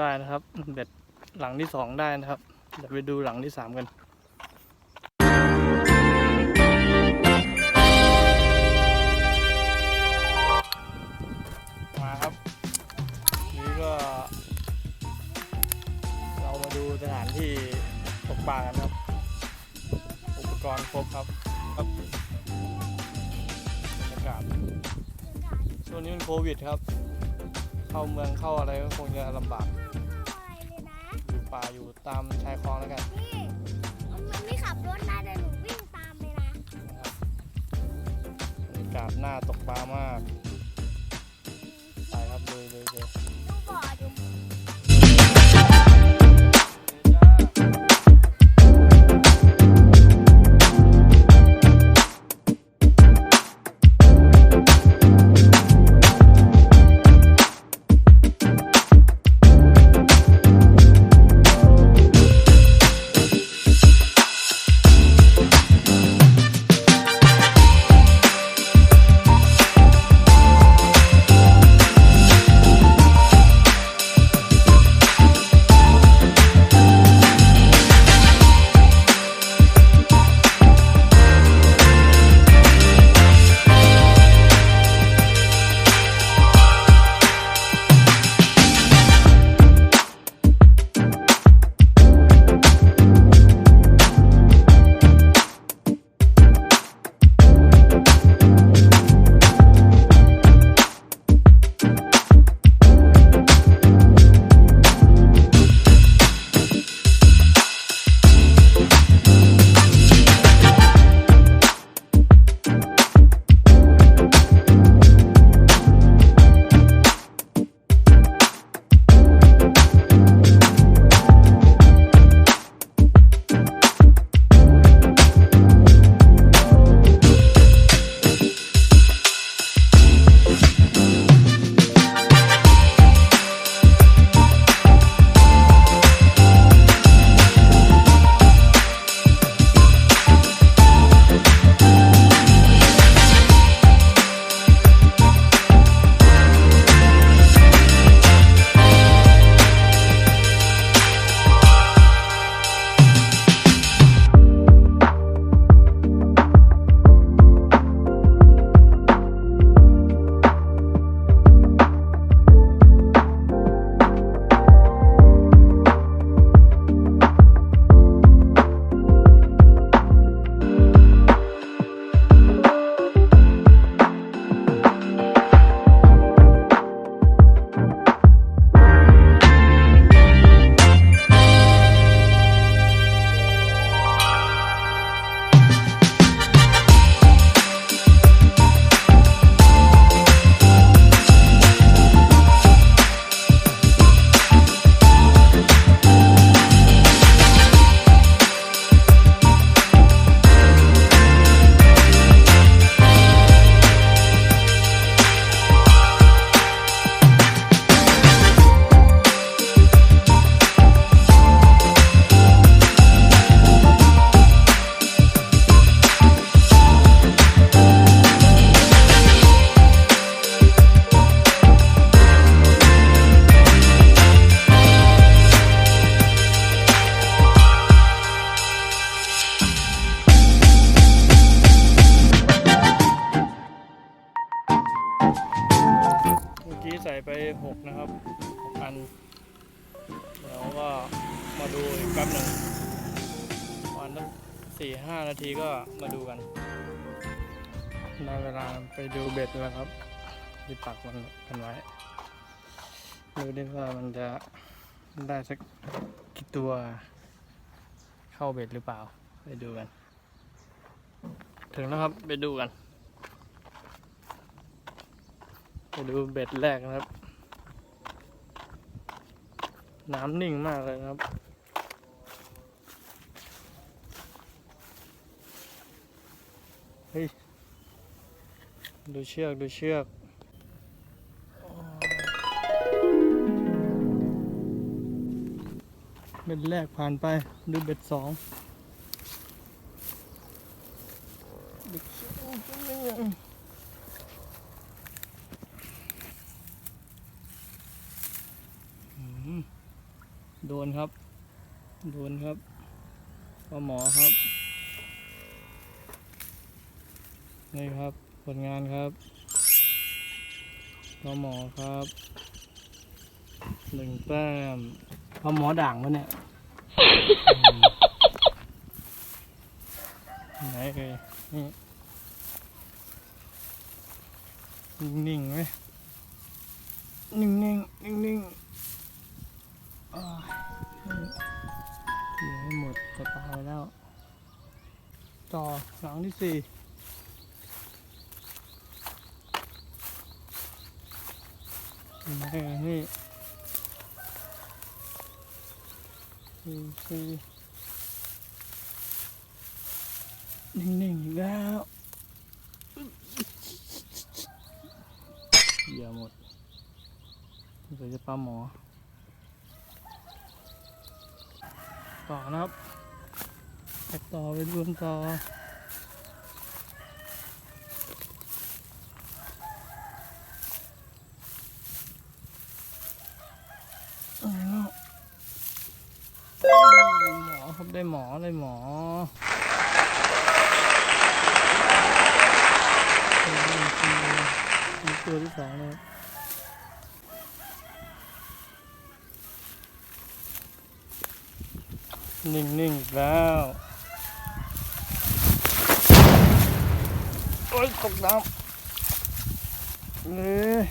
ได้นะครับเบ็ดหลังที่สองได้นะครับเดี๋ยวไปดูหลังที่สามกันมาครับนี่ก็ เรามาดูสถานที่ตกปลากันครับ อุปกรณ์ครบครับครับบรรยากาศช่วงนี้มันโควิดครับ เข้าเมืองเข้าอะไรก็คงจะลำบากอะไรเลยนะอยู่ป่าอยู่ตามชายคลองแล้วกันนี่มันไม่ขับรถนะเดี๋ยวหนูวิ่งตามเลยนะนะครับบรรยากาศน่าตกปลามาก 6นะครับอันเดี๋ยวก็มาดูอีกแป๊บหนึ่งประมาณตั้งสี่ห้านาทีก็มาดูกันได้เวลาไปดูเบ็ดแล้วครับที่ปักมันกันไว้ดูดิว่ามันจะได้สักกี่ตัวเข้าเบ็ดหรือเปล่า ไปดูกัน ถึงแล้วครับไปดูกัน ไปดูเบ็ดแรกนะครับ น้ำนิ่งมากเลยครับ เฮ้ย ดูเชือก ดูเชือกเบ็ดแรกผ่านไป ดูเบ็ดสองเบ็ดสองเป็นยังไงอืม โดนครับ โดนครับปลาหมอครับ นี่ครับ ผลงานครับปลาหมอครับหนึ่งแต้มปลาหมอด่างปะเนี่ย ไหนเอ่ยนี่นิ่งๆไหมนิ่งๆนิ่งๆ เหลือให้หมดจะตายแล้ว ต่อหลังที่สี่นี่นี่สี่สี่นิ่งๆอีกแล้วเหยื่อหมดเดี๋ยวจะปลาหมอ ต่อนะครับไปต่อไปดูกันต่ออะไหมอครับได้หมอได้หมอตัวที่สองเลย นิ่งๆอีกแล้ว โอ้ยตกน้ำเลย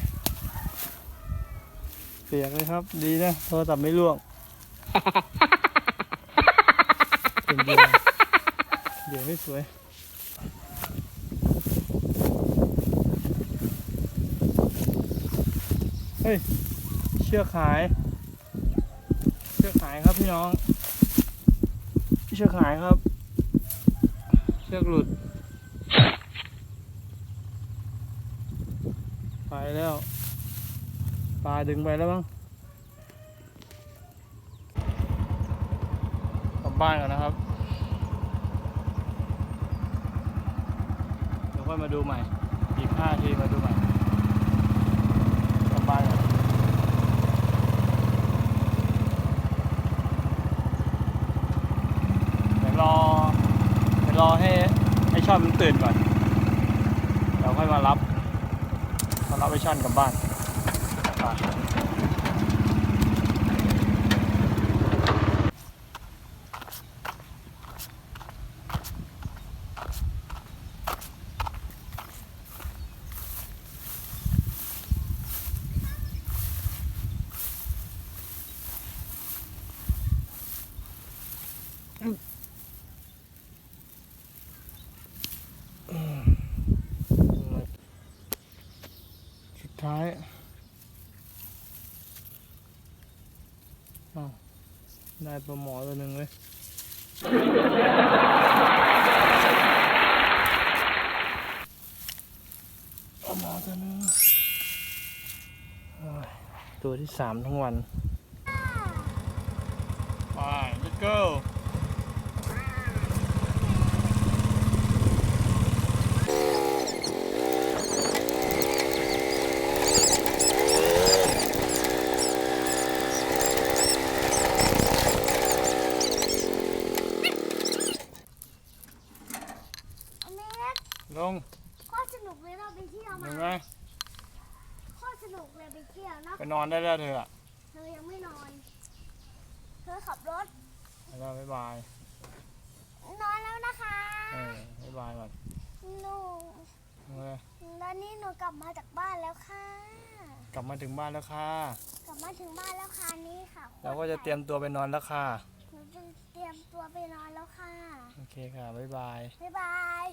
เปียกเลยครับ ดีนะ โทรศัพท์ไม่ร่วง เดียวเดี๋ยวไม่สวยเฮ้ย เชือกหาย เชือกหายครับพี่น้อง เชือกหายครับ เชือกหลุด ไปแล้ว ปลาดึงไปแล้วมั้งกลับบ้านก่อนนะครับ เดี๋ยวค่อยมาดูใหม่ อีกห้าทีมาดูใหม่ กลับบ้านก่อนเดี๋ยวรอเดี๋ยวรอให้ให้ ช่อนมันตื่นก่อน เราค่อยมารับมารับไอ้ช่อนกลับบ้าน อ้าวได้ปลาหมอตัวหนึ่งเลยปลาหมอตัวหนึ่งตัวที่สามทั้งวันไป let's go ลงโคตรสนุกเลยเราไปเที่ยวเห็มานไหมโคตรสนุกเลยไปเที่ยวนะไปนอนได้แล้วเธออะเธอยังไม่นอน เธอขับรถแล้วบ๊ายบาย นอนแล้วนะคะเออบ๊ายบายก่อนหนูเออตอนนี้หนูกลับมาจากบ้านแล้วค่ะ กลับมาถึงบ้านแล้วค่ะ กลับมาถึงบ้านแล้วค่ะนี่ค่ะเราก็จะเตรียมตัวไปนอนแล้วค่ะ หนูจะเตรียมตัวไปนอนแล้วค่ะ โอเคค่ะ บ๊ายบาย บ๊ายบาย